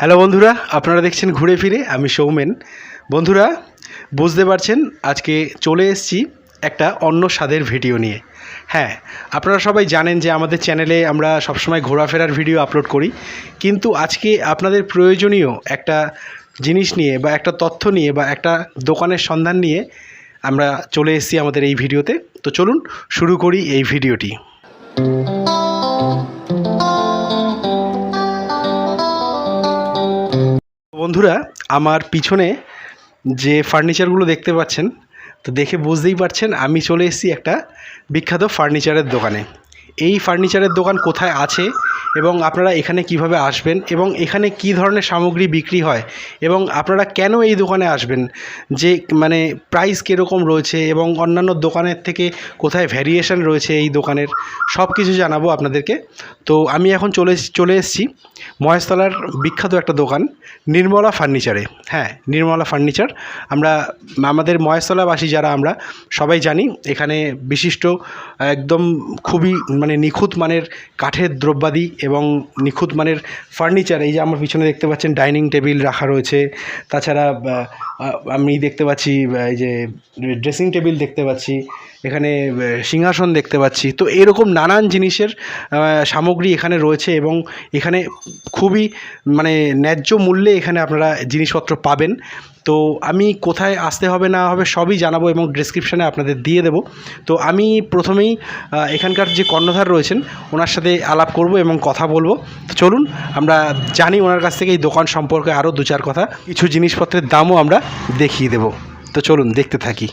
Hello বন্ধুরা, আপনারা দেখছেন ঘুরে ফিরে, আমি সৌমেন। বন্ধুরা, বুঝতে পারছেন, আজকে চলে এসেছি একটা অন্য স্বাদের ভিডিও নিয়ে। হ্যাঁ আপনারা সবাই জানেন যে আমাদের চ্যানেলে আমরা সবসময় ঘোরাফেরার ভিডিও আপলোড করি, কিন্তু আজকে আপনাদের প্রয়োজনীয় একটা জিনিস নিয়ে বা একটা তথ্য নিয়ে বা একটা দোকানের সন্ধান নিয়ে আমরা চলে এসেছি আমাদের এই ভিডিওতে তো। চলুন, শুরু করি এই ভিডিওটি বন্ধুরা, আমার পিছনে যে ফার্নিচারগুলো দেখতে পাচ্ছেন, তো দেখে বুঝতেই পারছেন, আমি চলে এসেছি একটা বিখ্যাত ফার্নিচারের দোকানে। এই ফার্নিচারের দোকান কোথায় আছে এবং আপনারা এখানে কীভাবে আসবেন এবং এখানে কি ধরনের সামগ্রী বিক্রি হয় এবং আপনারা কেন এই দোকানে আসবেন? যে মানে প্রাইস কীরকম রয়েছে এবং অন্যান্য দোকানের থেকে কোথায় ভ্যারিয়েশন রয়েছে এই দোকানের সব কিছু জানাব আপনাদেরকে। তো আমি এখন চলে চলে এসেছি মহেশতলার বিখ্যাত একটা দোকান, নির্মলা ফার্নিচারে। হ্যাঁ নির্মলা ফার্নিচার। আমরা আমাদের মহেশতলাবাসী যারা আমরা সবাই জানি, এখানে বিশিষ্ট একদম খুবই মানে নিখুঁত মানের কাঠের দ্রব্যাদি এবং নিখুঁত মানের ফার্নিচার এই যে আমার পিছনে দেখতে পাচ্ছেন ডাইনিং টেবিল রাখা রয়েছে। তাছাড়া আমি দেখতে পাচ্ছি এই যে ড্রেসিং টেবিল দেখতে পাচ্ছি, এখানে সিংহাসন দেখতে পাচ্ছি। তো এরকম নানান জিনিসের সামগ্রী এখানে রয়েছে এবং এখানে খুবই মানে ন্যায্য মূল্যে এখানে আপনারা জিনিসপত্র পাবেন। তো আমি কোথায় আসতে হবে, না হবে সবই জানাব এবং ডিসক্রিপশানে আপনাদের দিয়ে দেবো। তো আমি প্রথমেই এখানকার যে কর্ণধার রয়েছেন, ওনার সাথে আলাপ করব এবং কথা বলব। তো চলুন, আমরা জানি ওনার কাছ থেকে এই দোকান সম্পর্কে আরও দু চার কথা। কিছু জিনিসপত্রের দামও আমরা দেখিয়ে দেব। তো চলুন দেখতে থাকি।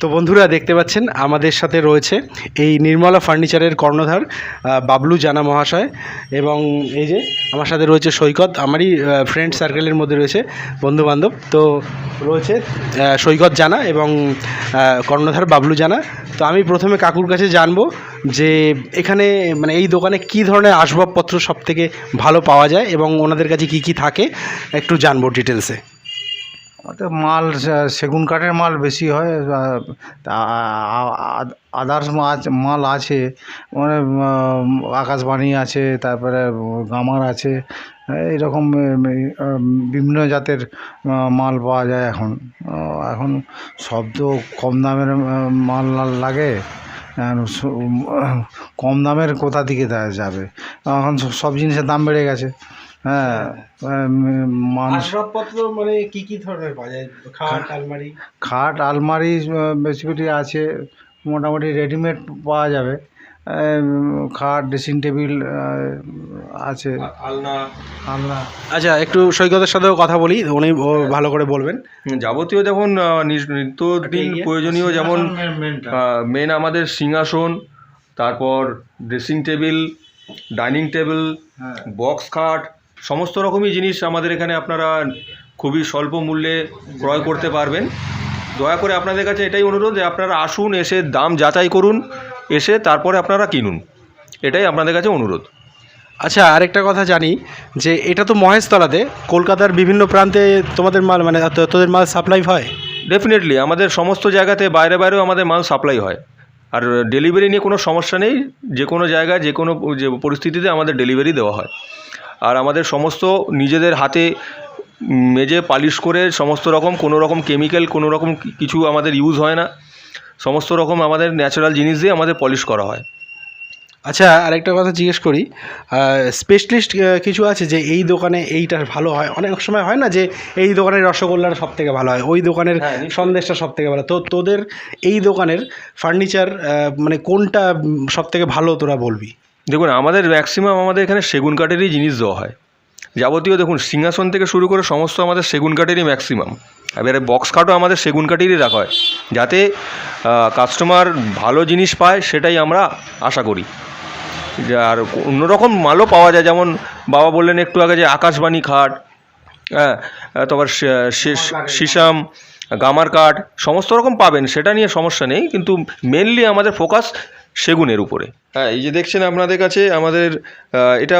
তো বন্ধুরা দেখতে পাচ্ছেন, আমাদের সাথে রয়েছে এই নির্মলা ফার্নিচারের কর্ণধার বাবলু জানা মহাশয় এবং এই যে আমার সাথে রয়েছে সৈকত, আমারই ফ্রেন্ড সার্কেলের মধ্যে রয়েছে বন্ধু বান্ধব তো রয়েছে সৈকত জানা এবং কর্ণধার বাবলু জানা। তো আমি প্রথমে কাকুর কাছে জানব যে এখানে মানে এই দোকানে কি ধরনের আসবাবপত্র সব থেকে ভালো পাওয়া যায় এবং ওনাদের কাছে কি কি থাকে, একটু জানব ডিটেলসে আমাদের মাল সেগুন কাঠের মাল বেশি হয় আদার্স মাছ, মাল আছে মানে আকাশবাণী আছে, তারপরে গামার আছে, এইরকম, বিভিন্ন জাতের মাল পাওয়া যায় এখন। এখন সব তো কম দামের মাল লাগে কম দামের কোথা থেকে যাবে? এখন সব জিনিসের দাম বেড়ে গেছে। হ্যাঁ আসবাবপত্র মানে কি কি ধরনের পাওয়া যায়? খাট আলমারি? খাট আলমারি বেসিক্যালি আছে মোটামুটি রেডিমেড পাওয়া যাবে। খাট ড্রেসিং টেবিল আছে। আলনা। আলনা। আচ্ছা একটু সৈকতের সাথেও কথা বলি উনি ভালো করে বলবেন। যাবতীয় যেমন নিত্যদিন প্রয়োজনীয় যেমন মেন আমাদের সিংহাসন তারপর ড্রেসিং টেবিল ডাইনিং টেবিল হ্যাঁ। বক্স খাট সমস্ত রকমই জিনিস আমাদের এখানে আপনারা খুবই স্বল্প মূল্যে ক্রয় করতে পারবেন। দয়া করে আপনাদের কাছে এটাই অনুরোধ যে আপনারা আসুন এসে দাম যাচাই করুন এসে তারপরে আপনারা কিনুন। এটাই আপনাদের কাছে অনুরোধ। আচ্ছা আরেকটা কথা জানি যে এটা তো মহেশতলাতে কলকাতার বিভিন্ন প্রান্তে তোমাদের মাল মানে তোদের মাল সাপ্লাই হয়? ডেফিনেটলি আমাদের সমস্ত জায়গাতে বাইরে বাইরেও আমাদের মাল সাপ্লাই হয়। আর ডেলিভারি নিয়ে কোনো সমস্যা নেই যে কোনো জায়গায় যে কোনো যে পরিস্থিতিতে আমাদের ডেলিভারি দেওয়া হয়। আর আমাদের সমস্ত নিজেদের হাতে মেজে পালিশ করে সমস্ত রকম কোনো রকম কেমিক্যাল কোনো রকম কিছু আমাদের ইউজ হয় না। সমস্ত রকম আমাদের ন্যাচারাল জিনিস দিয়ে আমাদের পলিশ করা হয়। আচ্ছা আরেকটা কথা জিজ্ঞেস করি। স্পেশালিস্ট কিছু আছে যে এই দোকানে এইটা ভালো হয়? অনেক সময় হয় না যে এই দোকানের রসগোল্লাটা সব থেকে ভালো হয়? ওই দোকানের হ্যাঁ, সন্দেশটা সব থেকে ভালো। তো তোদের এই দোকানের ফার্নিচার মানে কোনটা সব থেকে ভালো তোরা বলবি? দেখুন, আমাদের ম্যাক্সিমাম আমাদের এখানে সেগুন কাঠেরই জিনিস দেওয়া হয়। যাবতীয় দেখুন, সিংহাসন থেকে শুরু করে সমস্ত আমাদের সেগুন কাঠেরই ম্যাক্সিমাম এবারে বক্স কাঠও আমাদের সেগুন কাঠেরই রাখা হয়, যাতে কাস্টমার ভালো জিনিস পায়, সেটাই আমরা আশা করি। আর অন্যরকম মালও পাওয়া যায়, যেমন বাবা বললেন একটু আগে যে আকাশবাণী খাট হ্যাঁ তারপর সিসাম গামার কাঠ সমস্ত রকম পাবেন, সেটা নিয়ে সমস্যা নেই, কিন্তু মেনলি আমাদের ফোকাস সেগুনের উপরে। হ্যাঁ এই যে দেখছেন আপনাদের কাছে আমাদের এটা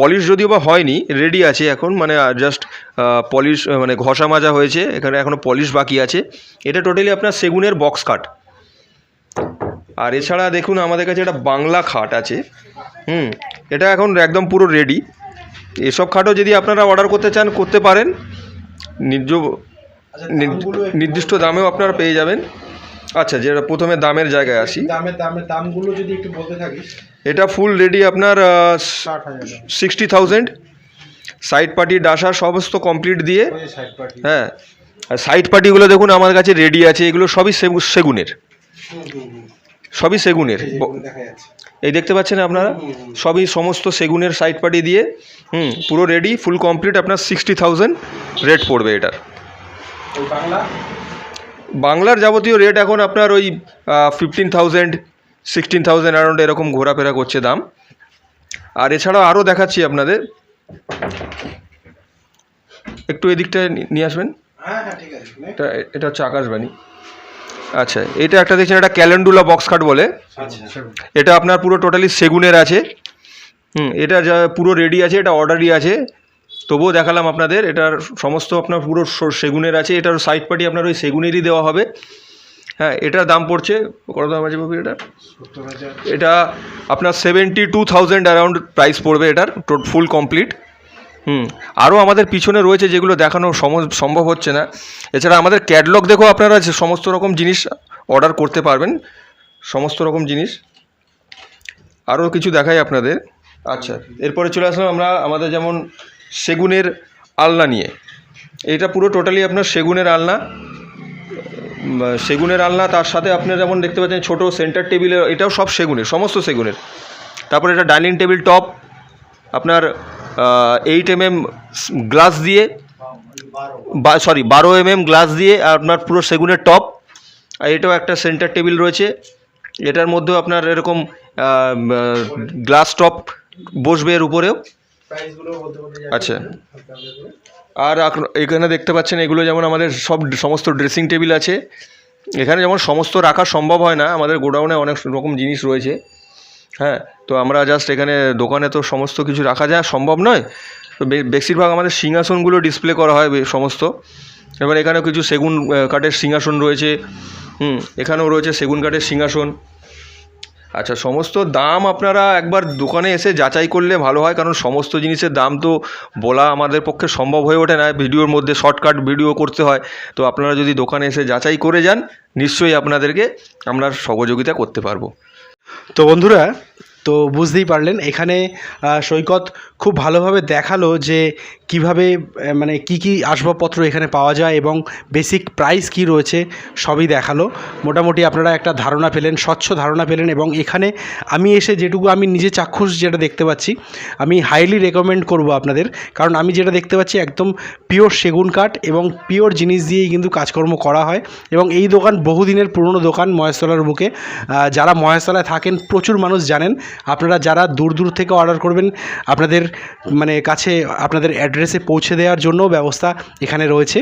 পলিশ যদিও বা হয়নি রেডি আছে এখন মানে জাস্ট পলিশ মানে ঘষা মাজা হয়েছে এখানে এখনও পলিশ বাকি আছে। এটা টোটালি আপনার সেগুনের বক্স কাঠ আর এছাড়া দেখুন আমাদের কাছে একটা বাংলা খাট আছে হুম এটা এখন একদম পুরো রেডি এসব খাটও যদি আপনারা অর্ডার করতে চান করতে পারেন। নির্জ নির্দিষ্ট দামেও আপনারা পেয়ে যাবেন। আচ্ছা যেটা প্রথমে দামের জায়গায় আসি। দামের দামের দামগুলো যদি একটু বলতে থাকিস। এটা ফুল রেডি আপনার সিক্সটি থাউজেন্ড সাইড পার্টি ডাসা সমস্ত কমপ্লিট দিয়ে। হ্যাঁ আর সাইড পার্টিগুলো দেখুন আমার কাছে রেডি আছে এগুলো সবই সেগু- সেগুনের। সবই সেগুনের। এই দেখতে পাচ্ছেন আপনারা? সবই সমস্ত সেগুনের সাইড পার্টি দিয়ে। হুম পুরো রেডি ফুল কমপ্লিট আপনার সিক্সটি থাউজেন্ড রেট পড়বে এটার। বাংলার যাবতীয় রেট এখন আপনার ওই fifteen thousand sixteen thousand around এরকম ঘোরাফেরা করছে দাম। আর এছাড়াও আরও দেখাচ্ছি আপনাদের। একটু এদিকটায় নি- নিয়ে আসবেন? হ্যাঁ হ্যাঁ এটা এটা হচ্ছে আকাশবাণী। আচ্ছা এটা একটা দেখছেন এটা ক্যালেন্ডুলা বক্স কাট বলে। আচ্ছা এটা আপনার পুরো টোটালি সেগুনের আছে। হুম এটা যা পুরো রেডি আছে এটা অর্ডারই আছে। তবুও দেখালাম আপনাদের এটার সমস্ত আপনার পুরো সেগুনের আছে এটার সাইড পার্টি আপনার ওই সেগুনেরই দেওয়া হবে। হ্যাঁ এটার দাম পড়ছে কত দাম আছে বাবু এটা এটা আপনার seventy two thousand around price পড়বে এটার ফুল কমপ্লিট হুম আরও আমাদের পিছনে রয়েছে যেগুলো দেখানো সম- সম্ভব হচ্ছে না। এছাড়া আমাদের ক্যাটলগ দেখেও আপনারা সমস্ত রকম জিনিস অর্ডার করতে পারবেন সমস্ত রকম জিনিস। আরও কিছু দেখাই আপনাদের। আচ্ছা এরপরে চলে আসলাম আমরা আমাদের যেমন সেগুনের আলনা নিয়ে। এটা পুরো টোটালি আপনার সেগুনের আলনা। সেগুনের আলনা, তার সাথে আপনার যেমন দেখতে পাচ্ছেন ছোটো সেন্টার টেবিলের এটাও সব সেগুনের, সমস্ত সেগুনের। তারপরে এটা ডাইনিং টেবিল টপ, আপনার এইট এম এম গ্লাস দিয়ে, বা সরি বারো এম এম গ্লাস দিয়ে আপনার পুরো সেগুনের টপ। আর এটাও একটা সেন্টার টেবিল রয়েছে। এটার মধ্যেও আপনার এরকম গ্লাস টপ বসবে এর উপরেও। আচ্ছা। আর এখানে দেখতে পাচ্ছেন, এগুলো যেমন আমাদের সব সমস্ত ড্রেসিং টেবিল আছে। এখানে যেমন সমস্ত রাখা সম্ভব হয় না, আমাদের গোডাউনে অনেক রকম জিনিস রয়েছে। হ্যাঁ তো আমরা জাস্ট এখানে দোকানে তো সমস্ত কিছু রাখা যায়, সম্ভব নয়। তো বেশিরভাগ আমাদের সিংহাসনগুলো ডিসপ্লে করা হয় সমস্ত। এবার এখানেও কিছু সেগুন কাঠের সিংহাসন রয়েছে। হুম, এখানেও রয়েছে সেগুন কাঠের সিংহাসন। আচ্ছা সমস্ত দাম আপনারা একবার দোকানে এসে যাচাই করলে ভালো হয়, কারণ সমস্ত জিনিসের দাম তো বলা আমাদের পক্ষে সম্ভব হয়ে ওঠে না। ভিডিওর মধ্যে শর্টকাট ভিডিও করতে হয়। তো আপনারা যদি দোকানে এসে যাচাই করে যান, নিশ্চয়ই আপনাদেরকে আমরা সহযোগিতা করতে পারব। তো বন্ধুরা তো বুঝতেই পারলেন। এখানে সৈকত খুব ভালোভাবে দেখাল যে কীভাবে মানে কি কি আসবাবপত্র এখানে পাওয়া যায় এবং বেসিক প্রাইস কি রয়েছে সবই দেখাল। মোটামুটি আপনারা একটা ধারণা পেলেন, স্বচ্ছ ধারণা পেলেন এবং এখানে আমি এসে যেটুকু আমি নিজে চাক্ষুষ যেটা দেখতে পাচ্ছি, আমি হাইলি রেকমেন্ড করব আপনাদের। কারণ আমি যেটা দেখতে পাচ্ছি একদম পিওর সেগুন কাঠ এবং পিওর জিনিস দিয়েই কিন্তু কাজকর্ম করা হয় এবং এই দোকান বহুদিনের পুরনো দোকান মহেশতলার বুকে। যারা মহেশতলায় থাকেন, প্রচুর মানুষ জানেন আপনারা যারা দূর দূর থেকে অর্ডার করবেন, আপনাদের মানে কাছে আপনাদের অ্যাড্রেসে পৌঁছে দেওয়ার জন্য ব্যবস্থা এখানে রয়েছে।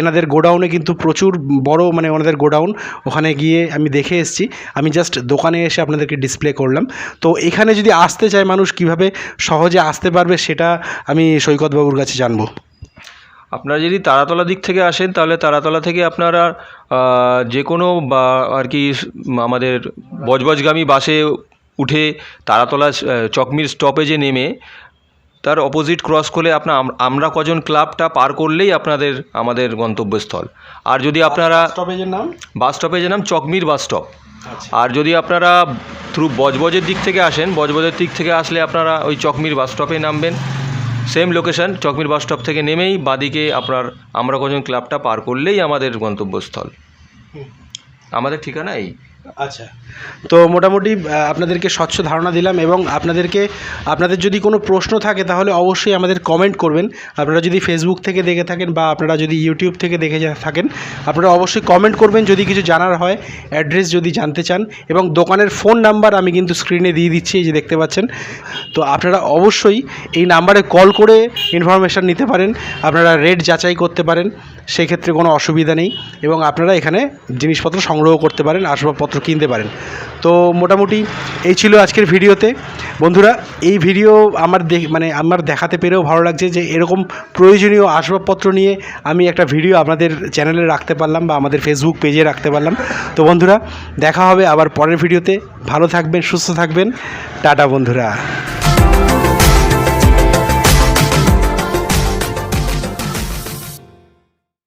এনাদের গোডাউনে কিন্তু প্রচুর বড় মানে ওনাদের গোডাউন ওখানে গিয়ে আমি দেখে এসেছি। আমি জাস্ট দোকানে এসে আপনাদেরকে ডিসপ্লে করলাম। তো এখানে যদি আসতে চায় মানুষ, কীভাবে সহজে আসতে পারবে সেটা আমি সৈকতবাবুর কাছে জানব। আপনারা যদি তারাতলা দিক থেকে আসেন, তাহলে তারাতলা থেকে আপনারা যে কোনো বা আর কি আমাদের বজবজগামী বাসে উঠে তারাতলা চকমির স্টপেজে নেমে তার অপোজিট ক্রস করলে আপনার আমরা কজন ক্লাবটা পার করলেই আপনাদের আমাদের গন্তব্যস্থল। আর যদি আপনারা স্টপেজের নাম? বাস স্টপেজের নাম চকমির বাস স্টপ আচ্ছা। আর যদি আপনারা থ্রু বজবজের দিক থেকে আসেন বজবজের দিক থেকে আসলে আপনারা ওই চকমির বাস স্টপে নামবেন। সেম লোকেশন চকমির বাস স্টপ থেকে নেমেই বাদিকে আপনার আমরা কজন ক্লাবটা পার করলেই আমাদের গন্তব্যস্থল। আমাদের ঠিকানা এই। আচ্ছা। তো মোটামুটি আপনাদেরকে স্বচ্ছ ধারণা দিলাম এবং আপনাদেরকে, আপনাদের যদি কোনো প্রশ্ন থাকে তাহলে অবশ্যই আমাদের কমেন্ট করবেন। আপনারা যদি ফেসবুক থেকে দেখে থাকেন বা আপনারা যদি ইউটিউব থেকে দেখে থাকেন, আপনারা অবশ্যই কমেন্ট করবেন। যদি কিছু জানার হয় অ্যাড্রেস যদি জানতে চান এবং দোকানের ফোন নাম্বার আমি কিন্তু স্ক্রিনে দিয়ে দিচ্ছি, এই যে দেখতে পাচ্ছেন। তো আপনারা অবশ্যই এই নাম্বারে কল করে ইনফরমেশান নিতে পারেন। আপনারা রেট যাচাই করতে পারেন, সেক্ষেত্রে কোনো অসুবিধা নেই। এবং আপনারা এখানে জিনিসপত্র সংগ্রহ করতে পারেন, আসবাবপত্র কিনতে পারেন। তো মোটামুটি এই ছিল আজকের ভিডিওতে। বন্ধুরা, এই ভিডিও আমার দেখ মানে আমার দেখাতে পেরেও ভালো লাগছে যে এরকম প্রয়োজনীয় আসবাবপত্র নিয়ে আমি একটা ভিডিও আপনাদের চ্যানেলে রাখতে পারলাম বা আমাদের ফেসবুক পেজে রাখতে পারলাম। তো বন্ধুরা, দেখা হবে আবার পরের ভিডিওতে। ভালো থাকবেন, সুস্থ থাকবেন। টাটা বন্ধুরা।